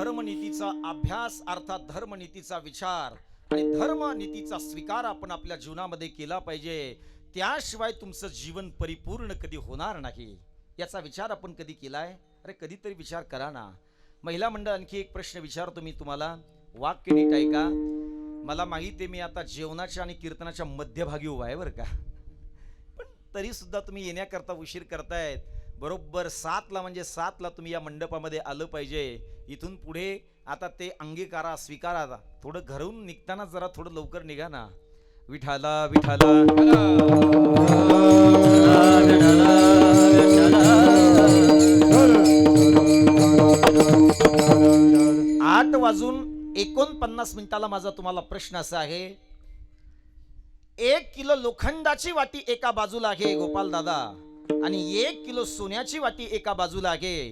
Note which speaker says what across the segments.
Speaker 1: धर्मनीतीचा अभ्यास अर्थात धर्मनीतीचा विचार आणि धर्मनीतीचा स्वीकार आपण आपल्या जीवनामध्ये केला पाहिजे त्याशिवाय तुमचं जीवन परिपूर्ण कधी होणार नाही याचा विचार आपण कधी केलाय? अरे कधीतरी विचार करा ना. महिला मंडळ आणखी एक प्रश्न विचारतो मी तुम्हाला. वाक्य नीट ऐका. मला माहिती आहे मी आता जेवणाच्या आणि कीर्तनाच्या मध्यभागी उभा आहे बरं का. पण तरी सुद्धा तुम्ही येण्याकरता उशीर करतायत. बरोबर सातला म्हणजे सातला तुम्ही या मंडपामध्ये आलं पाहिजे. इथून पुढे आता ते अंगीकारा स्वीकारा थोडं घरून निघताना जरा थोडं लवकर निघा ना. विठाला विठाला. आठ वाजून एकोणपन्नास मिनिटाला माझा तुम्हाला प्रश्न असा आहे. एक किलो लोखंडाची वाटी एका बाजूला आहे गोपाल दादा. आणि एक किलो सोन्याची वाटी एका बाजूला आहे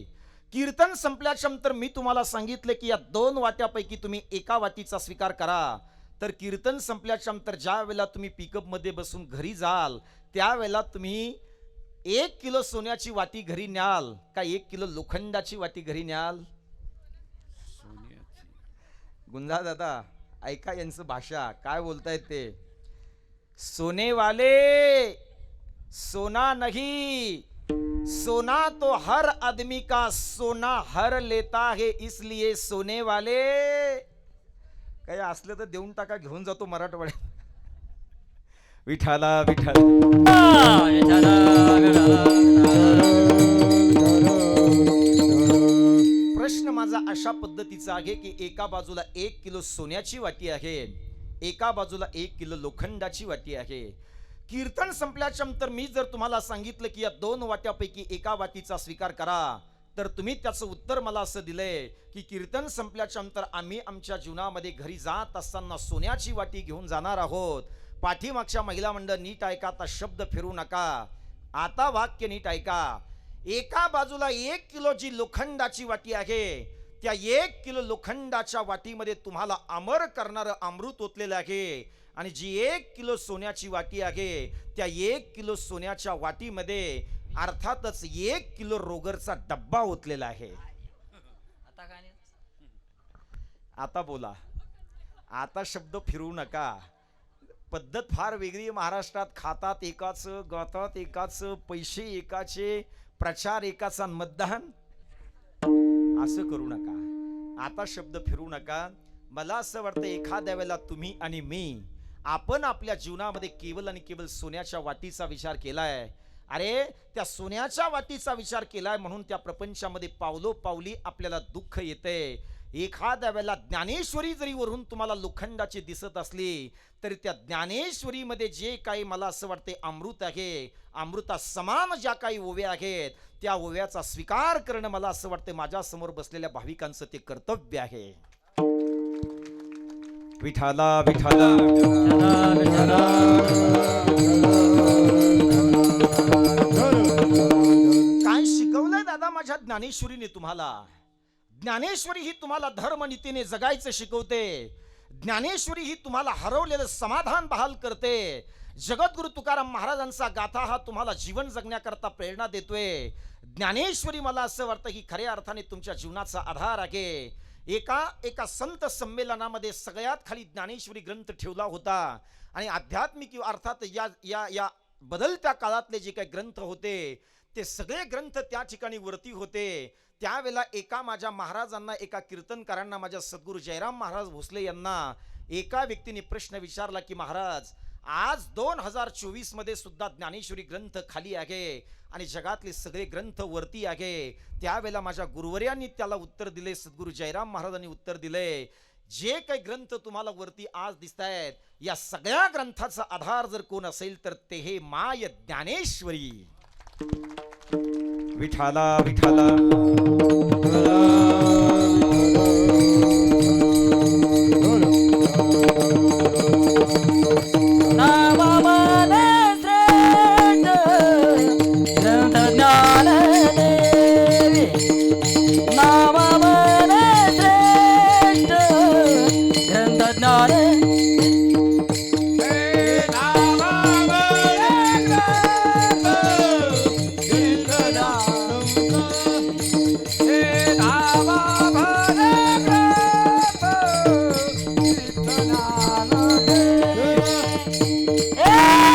Speaker 1: कीर्तन संपल्याच्या नंतर मी तुम्हाला सांगितलं की या दोन वाट्यापैकी तुम्ही एका वाटीचा स्वीकार करा. तर कीर्तन संपल्याच्या नंतर ज्या वेळेला तुम्ही पिकअपमध्ये बसून घरी जाल त्यावेळेला तुम्ही एक किलो सोन्याची वाटी घरी न्याल का एक किलो लोखंडाची वाटी घरी न्याल? गुंजा दादा ऐका यांचं भाषा. काय बोलतायत ते? सोने वाले सोना नहीं सोना तो हर आदमी का सोना हर लेता है इसलिए सोने वाले काही असलं तर देऊन टाका घेऊन जातो मराठवाड्यात. विठाला विठाला प्रश्न माझा अशा पद्धतीचा आहे की एका बाजूला एक किलो सोन्याची वाटी आहे एका बाजूला एक किलो लोखंडाची वाटी आहे. कीर्तन संपल्याच्या नंतर मी जर तुम्हाला सांगितलं की या दोन वाट्यापैकी एका वाटीचा स्वीकार करा तर तुम्ही त्याचं उत्तर मला असं दिलंय की कीर्तन संपल्याच्या नंतर आम्ही आमच्या जीवनामध्ये घरी जात असताना सोन्याची वाटी घेऊन जाणार आहोत. पाठीमागच्या महिला मंडळ नीट ऐका आता शब्द फिरू नका. आता वाक्य नीट ऐका. एका बाजूला एक किलो जी लोखंडाची वाटी आहे त्या एक किलो लोखंडाच्या वाटीमध्ये तुम्हाला अमर करणारं अमृत ओतलेलं आहे. आणि जी एक किलो सोन्याची वाटी आहे त्या एक किलो सोन्याच्या वाटीमध्ये अर्थातच एक किलो रोगरचा डब्बा ओतलेला आहे.
Speaker 2: आता
Speaker 1: बोला. आता शब्द फिरवू नका. पद्धत फार वेगळी महाराष्ट्रात. खातात एकाच गातात एकाच पैसे एकाचे प्रचार एकाचा मतदान. असं करू नका. आता शब्द फिरू नका. मला असं वाटतं एखाद्या वेळेला तुम्ही आणि मी आपण आपल्या जीवनामध्ये केवळ आणि केवळ सोन्याच्या वाटीचा विचार केलाय. अरे त्या सोन्याच्या वाटीचा विचार केलाय म्हणून त्या प्रपंचामध्ये पावलो पावली आपल्याला दुःख येते एखाद्या वेळेला ज्ञानेश्वरी जरी वरून तुम्हाला लोखंडाची दिसत असली तरी त्या ज्ञानेश्वरीमध्ये जे काही मला असं वाटते अमृत आहे अमृता समान ज्या काही ओव्या आहेत त्या ओव्याचा स्वीकार करणं मला असं वाटतं माझ्यासमोर बसलेल्या भाविकांचं ते कर्तव्य आहे. विठाला विठाला काय शिकवलंय दादा माझ्या ज्ञानेश्वरीने तुम्हाला? ज्ञानेश्वरी ही तुम्हाला धर्मनीतीने जगायचं शिकवते. ज्ञानेश्वरी ही तुम्हाला हरवलेलं समाधान बहाल करते. जगद्गुरु तुकाराम महाराजांचा गाथा हा तुम्हाला जीवन जगण्याकरता प्रेरणा देतोय. ज्ञानेश्वरी मला असं वाटतं की खऱ्या अर्थाने तुमच्या जीवनाचा आधार आहे. एका एका संत संमेलनामध्ये सगळ्यात खाली ज्ञानेश्वरी ग्रंथ ठेवला होता. आणि आध्यात्मिक अर्थात या या या बदलत्या काळातले जे काही ग्रंथ होते ते सगळे ग्रंथ त्या ठिकाणी वरती होते. त्यावेळेला एका माझ्या महाराजांना एका कीर्तनकारांना माझ्या सद्गुरू जयराम महाराज भोसले यांना एका व्यक्तीने प्रश्न विचारला की महाराज आज दोन हजार चोवीसमध्ये सुद्धा ज्ञानेश्वरी ग्रंथ खाली आहे आणि जगातले सगळे ग्रंथ वरती आहे. त्यावेळेला माझ्या गुरुवर्यांनी त्याला उत्तर दिले सद्गुरू जयराम महाराजांनी उत्तर दिले जे काही ग्रंथ तुम्हाला वरती आज दिसत आहेत या सगळ्या ग्रंथाचा आधार जर कोण असेल तर ते hey my Dnyaneshwari. Vitthala Vitthala.